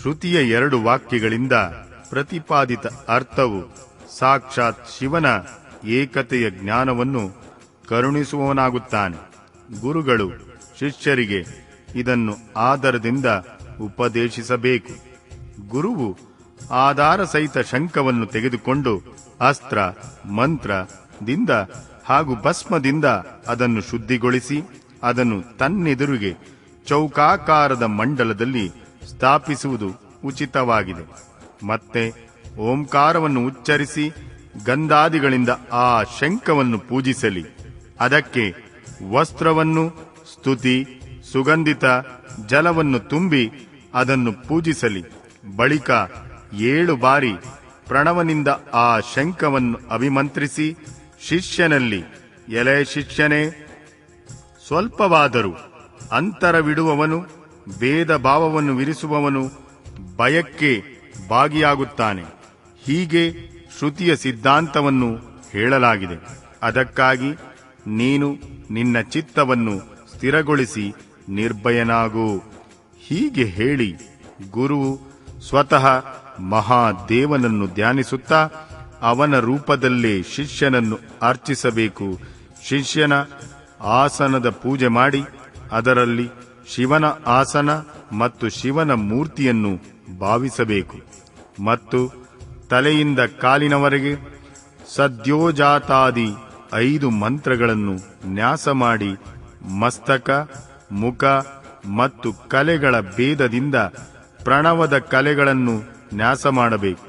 ಶ್ರುತಿಯ ಎರಡು ವಾಕ್ಯಗಳಿಂದ ಪ್ರತಿಪಾದಿತ ಅರ್ಥವು ಸಾಕ್ಷಾತ್ ಶಿವನ ಏಕತೆಯ ಜ್ಞಾನವನ್ನು ಕರುಣಿಸುವವನಾಗುತ್ತಾನೆ. ಗುರುಗಳು, ಶಿಷ್ಯರಿಗೆ ಇದನ್ನು ಆದರದಿಂದ ಉಪದೇಶಿಸಬೇಕು. ಗುರುವು ಆಧಾರ ಸಹಿತ ಶಂಕವನ್ನು ತೆಗೆದುಕೊಂಡು ಅಸ್ತ್ರ ಮಂತ್ರದಿಂದ ಹಾಗೂ ಭಸ್ಮದಿಂದ ಅದನ್ನು ಶುದ್ಧಿಗೊಳಿಸಿ, ಅದನ್ನು ತನ್ನೆದುರಿಗೆ ಚೌಕಾಕಾರದ ಮಂಡಲದಲ್ಲಿ ಸ್ಥಾಪಿಸುವುದು ಉಚಿತವಾಗಿದೆ. ಮತ್ತೆ ಓಂಕಾರವನ್ನು ಉಚ್ಚರಿಸಿ ಗಂಧಾದಿಗಳಿಂದ ಆ ಶಂಖವನ್ನು ಪೂಜಿಸಲಿ. ಅದಕ್ಕೆ ವಸ್ತ್ರವನ್ನು, ಸ್ತುತಿ, ಸುಗಂಧಿತ ಜಲವನ್ನು ತುಂಬಿ ಅದನ್ನು ಪೂಜಿಸಲಿ. ಬಳಿಕ ಏಳು ಬಾರಿ ಪ್ರಣವನಿಂದ ಆ ಶಂಖವನ್ನು ಅಭಿಮಂತ್ರಿಸಿ ಶಿಷ್ಯನಲ್ಲಿ, ಎಲೆ ಶಿಷ್ಯನೇ, ಸ್ವಲ್ಪವಾದರೂ ಅಂತರವಿಡುವವನು ಭೇದ ಭಾವವನ್ನು ವಿರಿಸುವವನು ಭಯಕ್ಕೆ ಭಾಗಿಯಾಗುತ್ತಾನೆ. ಹೀಗೆ ಶ್ರುತಿಯ ಸಿದ್ಧಾಂತವನ್ನು ಹೇಳಲಾಗಿದೆ. ಅದಕ್ಕಾಗಿ ನೀನು ನಿನ್ನ ಚಿತ್ತವನ್ನು ಸ್ಥಿರಗೊಳಿಸಿ ನಿರ್ಭಯನಾಗು. ಹೀಗೆ ಹೇಳಿ ಗುರುವು ಸ್ವತಃ ಮಹಾದೇವನನ್ನು ಧ್ಯಾನಿಸುತ್ತಾ ಅವನ ರೂಪದಲ್ಲೇ ಶಿಷ್ಯನನ್ನು ಅರ್ಚಿಸಬೇಕು. ಶಿಷ್ಯನ ಆಸನದ ಪೂಜೆ ಮಾಡಿ ಅದರಲ್ಲಿ ಶಿವನ ಆಸನ ಮತ್ತು ಶಿವನ ಮೂರ್ತಿಯನ್ನು ಭಾವಿಸಬೇಕು. ಮತ್ತು ತಲೆಯಿಂದ ಕಾಲಿನವರೆಗೆ ಸದ್ಯೋಜಾತಾದಿ ಐದು ಮಂತ್ರಗಳನ್ನು ನ್ಯಾಸ ಮಾಡಿ ಮಸ್ತಕ, ಮುಖ ಮತ್ತು ಕಲೆಗಳ ಭೇದದಿಂದ ಪ್ರಣವದ ಕಲೆಗಳನ್ನು ನ್ಯಾಸ ಮಾಡಬೇಕು.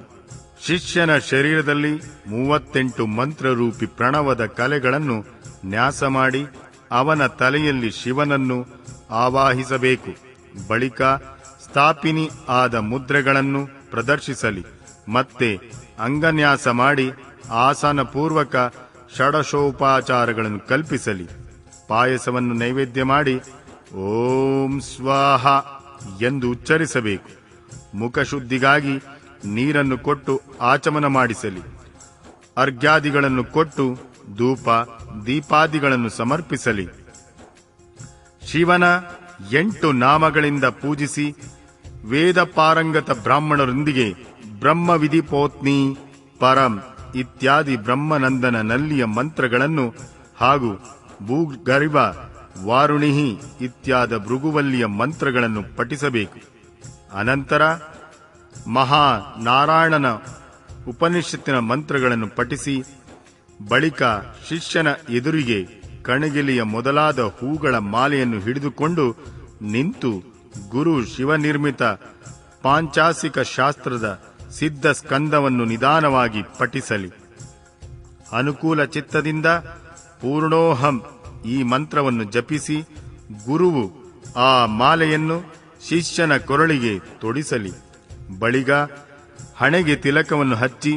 ಶಿಷ್ಯನ ಶರೀರದಲ್ಲಿ ಮೂವತ್ತೆಂಟು ಮಂತ್ರರೂಪಿ ಪ್ರಣವದ ಕಲೆಗಳನ್ನು ನ್ಯಾಸ ಮಾಡಿ ಅವನ ತಲೆಯಲ್ಲಿ ಶಿವನನ್ನು ಆವಾಹಿಸಬೇಕು. ಬಳಿಕ ಸ್ಥಾಪಿನಿ ಆದ ಮುದ್ರೆಗಳನ್ನು ಪ್ರದರ್ಶಿಸಲಿ. ಮತ್ತೆ ಅಂಗನ್ಯಾಸ ಮಾಡಿ ಆಸನ ಪೂರ್ವಕ ಷಡಶೋಪಾಚಾರಗಳನ್ನು ಕಲ್ಪಿಸಲಿ. ಪಾಯಸವನ್ನು ನೈವೇದ್ಯ ಮಾಡಿ ಓಂ ಸ್ವಾಹ ಎಂದು ಉಚ್ಚರಿಸಬೇಕು. ಮುಖಶುದ್ಧಿಗಾಗಿ ನೀರನ್ನು ಕೊಟ್ಟು ಆಚಮನ ಮಾಡಿಸಲಿ. ಅರ್ಘ್ಯಾದಿಗಳನ್ನು ಕೊಟ್ಟು ಧೂಪ, ದೀಪಾದಿಗಳನ್ನು ಸಮರ್ಪಿಸಲಿ. ಶಿವನ ಎಂಟು ನಾಮಗಳಿಂದ ಪೂಜಿಸಿ ವೇದ ಪಾರಂಗತ ಬ್ರಾಹ್ಮಣರೊಂದಿಗೆ ಬ್ರಹ್ಮವಿಧಿ ಪೋತ್ನಿ ಪರಂ ಇತ್ಯಾದಿ ಬ್ರಹ್ಮನಂದನ ನಲ್ಲಿಯ ಮಂತ್ರಗಳನ್ನು ಹಾಗೂ ಭೂಗರಿವ ವಾರುಣಿಹಿ ಇತ್ಯಾದ ಭೃಗುವಲ್ಲಿಯ ಮಂತ್ರಗಳನ್ನು ಪಠಿಸಬೇಕು. ಅನಂತರ ಮಹಾ ನಾರಾಯಣನ ಉಪನಿಷತ್ತಿನ ಮಂತ್ರಗಳನ್ನು ಪಠಿಸಿ, ಬಳಿಕ ಶಿಷ್ಯನ ಎದುರಿಗೆ ಕಣಗಿಲಿಯ ಮೊದಲಾದ ಹೂಗಳ ಮಾಲೆಯನ್ನು ಹಿಡಿದುಕೊಂಡು ನಿಂತು ಗುರು ಶಿವನಿರ್ಮಿತ ಪಾಂಚಾಸಿಕ ಶಾಸ್ತ್ರದ ಸಿದ್ಧ ಸ್ಕಂದವನ್ನು ನಿಧಾನವಾಗಿ ಪಠಿಸಲಿ. ಅನುಕೂಲ ಚಿತ್ತದಿಂದ ಪೂರ್ಣೋಹಂ ಈ ಮಂತ್ರವನ್ನು ಜಪಿಸಿ ಗುರುವು ಆ ಮಾಲೆಯನ್ನು ಶಿಷ್ಯನ ಕೊರಳಿಗೆ ತೊಡಿಸಲಿ. ಬಳಿಗ ಹಣೆಗೆ ತಿಲಕವನ್ನು ಹಚ್ಚಿ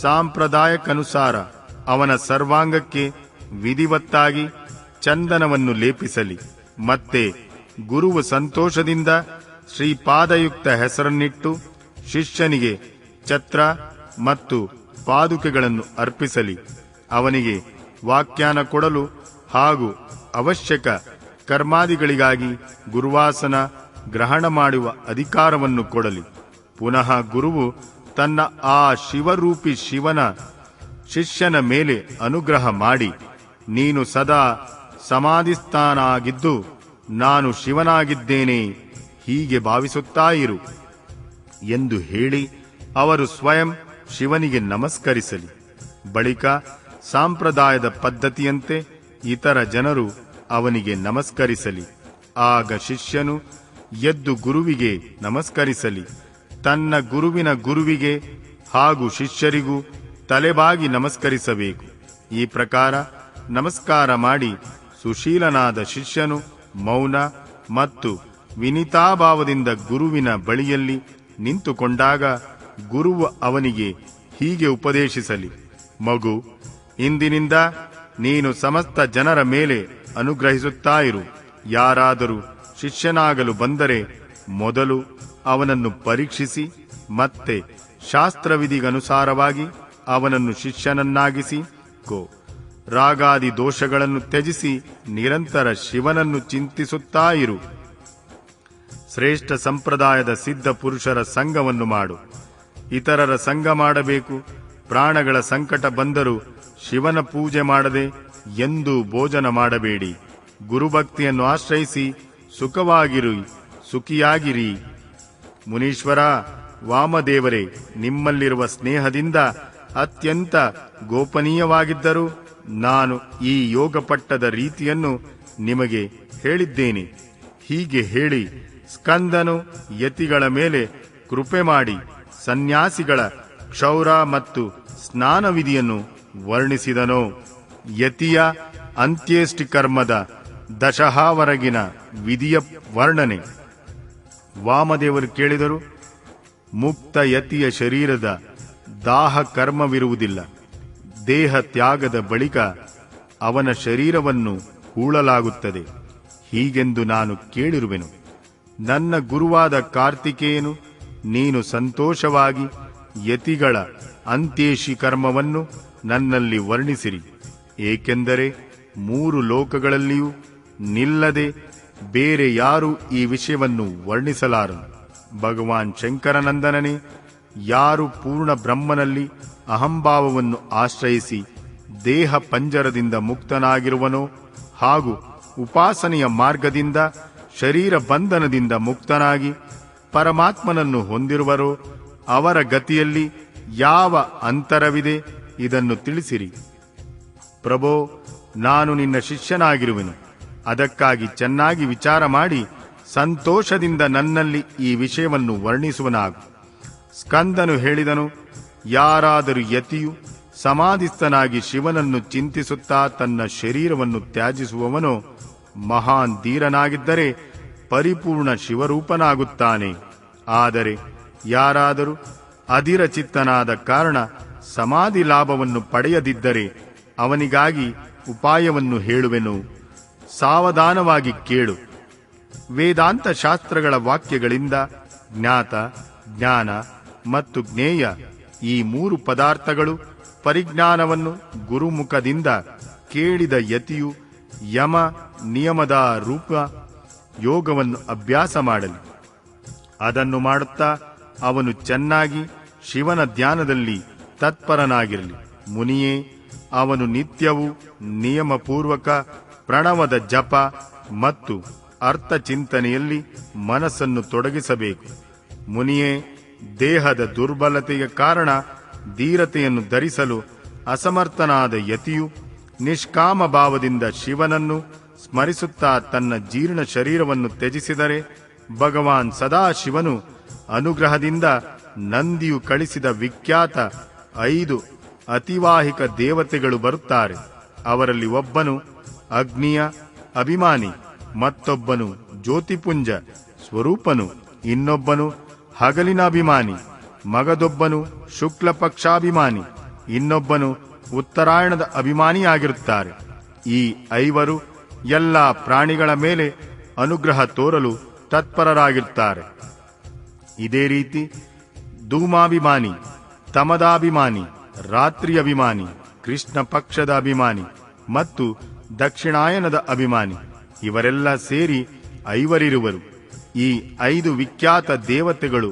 ಸಾಂಪ್ರದಾಯಕ್ಕನುಸಾರ ಅವನ ಸರ್ವಾಂಗಕ್ಕೆ ವಿಧಿವತ್ತಾಗಿ ಚಂದನವನ್ನು ಲೇಪಿಸಲಿ. ಮತ್ತೆ ಗುರುವು ಸಂತೋಷದಿಂದ ಶ್ರೀಪಾದಯುಕ್ತ ಹೆಸರನ್ನಿಟ್ಟು ಶಿಷ್ಯನಿಗೆ ಛತ್ರ ಮತ್ತು ಪಾದುಕೆಗಳನ್ನು ಅರ್ಪಿಸಲಿ. ಅವನಿಗೆ ವಾಖ್ಯಾನ ಕೊಡಲು ಹಾಗೂ ಅವಶ್ಯಕ ಕರ್ಮಾದಿಗಳಿಗಾಗಿ ಗುರುವಾಸನ ಗ್ರಹಣ ಮಾಡುವ ಅಧಿಕಾರವನ್ನು ಕೊಡಲಿ. ಪುನಃ ಗುರುವು ತನ್ನ ಆ ಶಿವರೂಪಿ ಶಿವನ ಶಿಷ್ಯನ ಮೇಲೆ ಅನುಗ್ರಹ ಮಾಡಿ. ನೀನು ಸದಾ ಸಮಾಧಿಸ್ಥಾನಾಗಿದ್ದು ನಾನು ಶಿವನಾಗಿದ್ದೇನೆ, ಹೀಗೆ ಭಾವಿಸುತ್ತಾ ಇರು ಎಂದು ಹೇಳಿ ಅವರು ಸ್ವಯಂ ಶಿವನಿಗೆ ನಮಸ್ಕರಿಸಲಿ. ಬಳಿಕ ಸಾಂಪ್ರದಾಯದ ಪದ್ಧತಿಯಂತೆ ಇತರ ಜನರು ಅವನಿಗೆ ನಮಸ್ಕರಿಸಲಿ. ಆಗ ಶಿಷ್ಯನು ಎದ್ದು ಗುರುವಿಗೆ ನಮಸ್ಕರಿಸಲಿ. ತನ್ನ ಗುರುವಿನ ಗುರುವಿಗೆ ಹಾಗೂ ಶಿಷ್ಯರಿಗೂ ತಲೆಬಾಗಿ ನಮಸ್ಕರಿಸಬೇಕು. ಈ ಪ್ರಕಾರ ನಮಸ್ಕಾರ ಮಾಡಿ ಸುಶೀಲನಾದ ಶಿಷ್ಯನು ಮೌನ ಮತ್ತು ವಿನಿತಾಭಾವದಿಂದ ಗುರುವಿನ ಬಳಿಯಲ್ಲಿ ನಿಂತುಕೊಂಡಾಗ ಗುರುವು ಅವನಿಗೆ ಹೀಗೆ ಉಪದೇಶಿಸಲಿ, ಮಗು, ಇಂದಿನಿಂದ ನೀನು ಸಮಸ್ತ ಜನರ ಮೇಲೆ ಅನುಗ್ರಹಿಸುತ್ತಾ ಇರು. ಯಾರಾದರೂ ಶಿಷ್ಯನಾಗಲು ಬಂದರೆ ಮೊದಲು ಅವನನ್ನು ಪರೀಕ್ಷಿಸಿ ಮತ್ತೆ ಶಾಸ್ತ್ರವಿಧಿಗನುಸಾರವಾಗಿ ಅವನನ್ನು ಶಿಷ್ಯನನ್ನಾಗಿಸಿ, ಕೋ. ರಾಗಾದಿ ದೋಷಗಳನ್ನು ತ್ಯಜಿಸಿ ನಿರಂತರ ಶಿವನನ್ನು ಚಿಂತಿಸುತ್ತಾ ಇರು. ಶ್ರೇಷ್ಠ ಸಂಪ್ರದಾಯದ ಸಿದ್ಧ ಪುರುಷರ ಸಂಘವನ್ನು ಮಾಡು. ಇತರರ ಸಂಘ ಮಾಡಬೇಕು. ಪ್ರಾಣಗಳ ಸಂಕಟ ಬಂದರೂ ಶಿವನ ಪೂಜೆ ಮಾಡದೆ ಎಂದೂ ಭೋಜನ ಮಾಡಬೇಡಿ. ಗುರುಭಕ್ತಿಯನ್ನು ಆಶ್ರಯಿಸಿ ಸುಖವಾಗಿರು, ಸುಖಿಯಾಗಿರಿ. ಮುನೀಶ್ವರ, ವಾಮದೇವರೇ, ನಿಮ್ಮಲ್ಲಿರುವ ಸ್ನೇಹದಿಂದ ಅತ್ಯಂತ ಗೋಪನೀಯವಾಗಿದ್ದರೂ ನಾನು ಈ ಯೋಗಪಟ್ಟದ ರೀತಿಯನ್ನು ನಿಮಗೆ ಹೇಳಿದ್ದೇನೆ. ಹೀಗೆ ಹೇಳಿ ಸ್ಕಂದನು ಯತಿಗಳ ಮೇಲೆ ಕೃಪೆ ಮಾಡಿ ಸನ್ಯಾಸಿಗಳ ಕ್ಷೌರ ಮತ್ತು ಸ್ನಾನ ವಿಧಿಯನ್ನು ವರ್ಣಿಸಿದನು. ಯತಿಯ ಅಂತ್ಯೇಷ್ಟಿ ಕರ್ಮದ ದಶಹಾವರೆಗಿನ ವಿಧಿಯ ವರ್ಣನೆ. ವಾಮದೇವರು ಕೇಳಿದರು, ಮುಕ್ತ ಯತಿಯ ಶರೀರದ ದಾಹ ಕರ್ಮವಿರುವುದಿಲ್ಲ. ದೇಹ ತ್ಯಾಗದ ಬಳಿಕ ಅವನ ಶರೀರವನ್ನು ಹೂಳಲಾಗುತ್ತದೆ. ಹೀಗೆಂದು ನಾನು ಕೇಳಿರುವೆನು. ನನ್ನ ಗುರುವಾದ ಕಾರ್ತಿಕೇಯನು ನೀನು ಸಂತೋಷವಾಗಿ ಯತಿಗಳ ಅಂತ್ಯೇಶಿ ಕರ್ಮವನ್ನು ನನ್ನಲ್ಲಿ ವರ್ಣಿಸಿರಿ. ಏಕೆಂದರೆ ಮೂರು ಲೋಕಗಳಲ್ಲಿಯೂ ನಿಲ್ಲದೆ ಬೇರೆ ಯಾರೂ ಈ ವಿಷಯವನ್ನು ವರ್ಣಿಸಲಾರನು. ಭಗವಾನ್ ಶಂಕರನಂದನನೇ, ಯಾರು ಪೂರ್ಣ ಬ್ರಹ್ಮನಲ್ಲಿ ಅಹಂಭಾವವನ್ನು ಆಶ್ರಯಿಸಿ ದೇಹ ಪಂಜರದಿಂದ ಮುಕ್ತನಾಗಿರುವನೋ ಹಾಗೂ ಉಪಾಸನೆಯ ಮಾರ್ಗದಿಂದ ಶರೀರ ಬಂಧನದಿಂದ ಮುಕ್ತನಾಗಿ ಪರಮಾತ್ಮನನ್ನು ಹೊಂದಿರುವರೋ ಅವರ ಗತಿಯಲ್ಲಿ ಯಾವ ಅಂತರವಿದೆ ಇದನ್ನು ತಿಳಿಸಿರಿ. ಪ್ರಭೋ, ನಾನು ನಿನ್ನ ಶಿಷ್ಯನಾಗಿರುವೆನು. ಅದಕ್ಕಾಗಿ ಚೆನ್ನಾಗಿ ವಿಚಾರ ಮಾಡಿ ಸಂತೋಷದಿಂದ ನನ್ನಲ್ಲಿ ಈ ವಿಷಯವನ್ನು ವರ್ಣಿಸುವನಾಗು. ಸ್ಕಂದನು ಹೇಳಿದನು ಯಾರಾದರೂ ಯತಿಯು ಸಮಾಧಿಸ್ಥನಾಗಿ ಶಿವನನ್ನು ಚಿಂತಿಸುತ್ತಾ ತನ್ನ ಶರೀರವನ್ನು ತ್ಯಾಜಿಸುವವನು ಮಹಾನ್ ಧೀರನಾಗಿದ್ದರೆ ಪರಿಪೂರ್ಣ ಶಿವರೂಪನಾಗುತ್ತಾನೆ. ಆದರೆ ಯಾರಾದರೂ ಅಧಿರಚಿತ್ತನಾದ ಕಾರಣ ಸಮಾಧಿ ಲಾಭವನ್ನು ಪಡೆಯದಿದ್ದರೆ ಅವನಿಗಾಗಿ ಉಪಾಯವನ್ನು ಹೇಳುವೆನು. ಸಾವಧಾನವಾಗಿ ಕೇಳು. ವೇದಾಂತ ಶಾಸ್ತ್ರಗಳ ವಾಕ್ಯಗಳಿಂದ ಜ್ಞಾತ, ಜ್ಞಾನ ಮತ್ತು ಜ್ಞೇಯ ಈ ಮೂರು ಪದಾರ್ಥಗಳು ಪರಿಜ್ಞಾನವನ್ನು ಗುರುಮುಖದಿಂದ ಕೇಳಿದ ಯತಿಯು ಯಮ ನಿಯಮದ ರೂಪ ಯೋಗವನ್ನು ಅಭ್ಯಾಸ ಮಾಡಲಿ. ಅದನ್ನು ಮಾಡುತ್ತಾ ಅವನು ಚೆನ್ನಾಗಿ ಶಿವನ ಧ್ಯಾನದಲ್ಲಿ ತತ್ಪರನಾಗಿರಲಿ. ಮುನಿಯೇ, ಅವನು ನಿತ್ಯವೂ ನಿಯಮಪೂರ್ವಕ ಪ್ರಣವದ ಜಪ ಮತ್ತು ಅರ್ಥ ಚಿಂತನೆಯಲ್ಲಿ ಮನಸ್ಸನ್ನು ತೊಡಗಿಸಬೇಕು. ಮುನಿಯೇ ದೇಹದ ದುರ್ಬಲತೆಯ ಕಾರಣ ಧೀರತೆಯನ್ನು ಧರಿಸಲು ಅಸಮರ್ಥನಾದ ಯತಿಯು ನಿಷ್ಕಾಮ ಭಾವದಿಂದ ಶಿವನನ್ನು ಸ್ಮರಿಸುತ್ತಾ ತನ್ನ ಜೀರ್ಣ ಶರೀರವನ್ನು ತ್ಯಜಿಸಿದರೆ ಭಗವಾನ್ ಸದಾಶಿವನು ಅನುಗ್ರಹದಿಂದ ನಂದಿಯು ಕಳಿಸಿದ ವಿಖ್ಯಾತ ಐದು ಅತಿವಾಹಿಕ ದೇವತೆಗಳು ಬರುತ್ತಾರೆ. ಅವರಲ್ಲಿ ಒಬ್ಬನು ಅಗ್ನಿಯ ಅಭಿಮಾನಿ, ಮತ್ತೊಬ್ಬನು ಜ್ಯೋತಿಪುಂಜ ಸ್ವರೂಪನು, ಇನ್ನೊಬ್ಬನು ಹಗಲಿನ ಅಭಿಮಾನಿ ಮಗದೊಬ್ಬನು ಶುಕ್ಲ ಪಕ್ಷಾಭಿಮಾನಿ ಇನ್ನೊಬ್ಬನು ಉತ್ತರಾಯಣದ ಅಭಿಮಾನಿಯಾಗಿರುತ್ತಾರೆ. ಈ ಐವರು ಎಲ್ಲ ಪ್ರಾಣಿಗಳ ಮೇಲೆ ಅನುಗ್ರಹ ತೋರಲು ತತ್ಪರರಾಗಿರುತ್ತಾರೆ. ಇದೇ ರೀತಿ ಧೂಮಾಭಿಮಾನಿ, ತಮದಾಭಿಮಾನಿ ರಾತ್ರಿ ಅಭಿಮಾನಿ ಕೃಷ್ಣ ಪಕ್ಷದ ಅಭಿಮಾನಿ ಮತ್ತು ದಕ್ಷಿಣಾಯನದ ಅಭಿಮಾನಿ, ಇವರೆಲ್ಲ ಸೇರಿ ಐವರಿರುವರು. ಈ ಐದು ವಿಖ್ಯಾತ ದೇವತೆಗಳು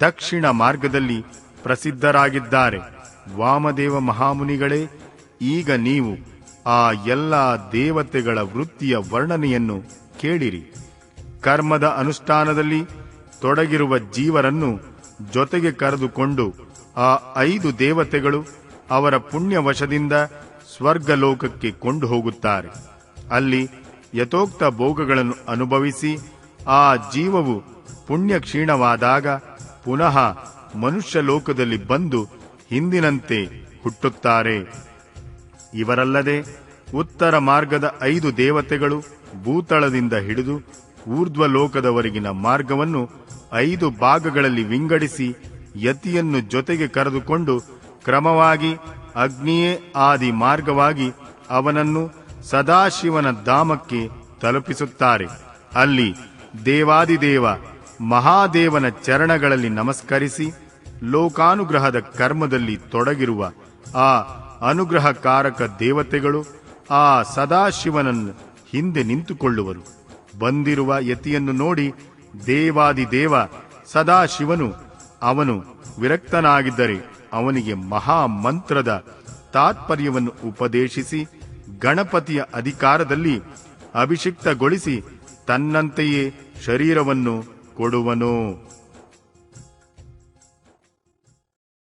ದಕ್ಷಿಣ ಮಾರ್ಗದಲ್ಲಿ ಪ್ರಸಿದ್ಧರಾಗಿದ್ದಾರೆ. ವಾಮದೇವ ಮಹಾಮುನಿಗಳೇ, ಈಗ ನೀವು ಆ ಎಲ್ಲ ದೇವತೆಗಳ ವೃತ್ತಿಯ ವರ್ಣನೆಯನ್ನು ಕೇಳಿರಿ. ಕರ್ಮದ ಅನುಷ್ಠಾನದಲ್ಲಿ ತೊಡಗಿರುವ ಜೀವರನ್ನು ಜೊತೆಗೆ ಕರೆದುಕೊಂಡು ಆ ಐದು ದೇವತೆಗಳು ಅವರ ಪುಣ್ಯವಶದಿಂದ ಸ್ವರ್ಗಲೋಕಕ್ಕೆ ಕೊಂಡು ಹೋಗುತ್ತಾರೆ ಅಲ್ಲಿ ಯಥೋಕ್ತ ಭೋಗಗಳನ್ನು ಅನುಭವಿಸಿ ಆ ಜೀವವು ಪುಣ್ಯ ಕ್ಷೀಣವಾದಾಗ ಪುನಃ ಮನುಷ್ಯ ಲೋಕದಲ್ಲಿ ಬಂದು ಹಿಂದಿನಂತೆ ಹುಟ್ಟುತ್ತಾರೆ. ಇವರಲ್ಲದೆ ಉತ್ತರ ಮಾರ್ಗದ ಐದು ದೇವತೆಗಳು ಭೂತಳದಿಂದ ಹಿಡಿದು ಊರ್ಧ್ವ ಲೋಕದವರೆಗಿನ ಮಾರ್ಗವನ್ನು ಐದು ಭಾಗಗಳಲ್ಲಿ ವಿಂಗಡಿಸಿ ಯತಿಯನ್ನು ಜೊತೆಗೆ ಕರೆದುಕೊಂಡು ಕ್ರಮವಾಗಿ ಅಗ್ನಿಯೇ ಆದಿ ಮಾರ್ಗವಾಗಿ ಅವನನ್ನು ಸದಾಶಿವನ ಧಾಮಕ್ಕೆ ತಲುಪಿಸುತ್ತಾರೆ. ಅಲ್ಲಿ ದೇವಾದಿದೇವ ಮಹಾದೇವನ ಚರಣಗಳಲ್ಲಿ ನಮಸ್ಕರಿಸಿ ಲೋಕಾನುಗ್ರಹದ ಕರ್ಮದಲ್ಲಿ ತೊಡಗಿರುವ ಆ ಅನುಗ್ರಹಕಾರಕ ದೇವತೆಗಳು ಆ ಸದಾಶಿವನನ್ನು ಹಿಂದೆ ನಿಂತುಕೊಳ್ಳುವರು. ಬಂದಿರುವ ಯತಿಯನ್ನು ನೋಡಿ ದೇವಾದಿದೇವ ಸದಾಶಿವನು, ಅವನು ವಿರಕ್ತನಾಗಿದ್ದರೆ ಅವನಿಗೆ ಮಹಾ ಮಂತ್ರದ ತಾತ್ಪರ್ಯವನ್ನು ಉಪದೇಶಿಸಿ ಗಣಪತಿಯ ಅಧಿಕಾರದಲ್ಲಿ ಅಭಿಷಿಕ್ತಗೊಳಿಸಿ ತನ್ನಂತೆಯೇ ಶರೀರವನ್ನು ಕೊಡುವನು.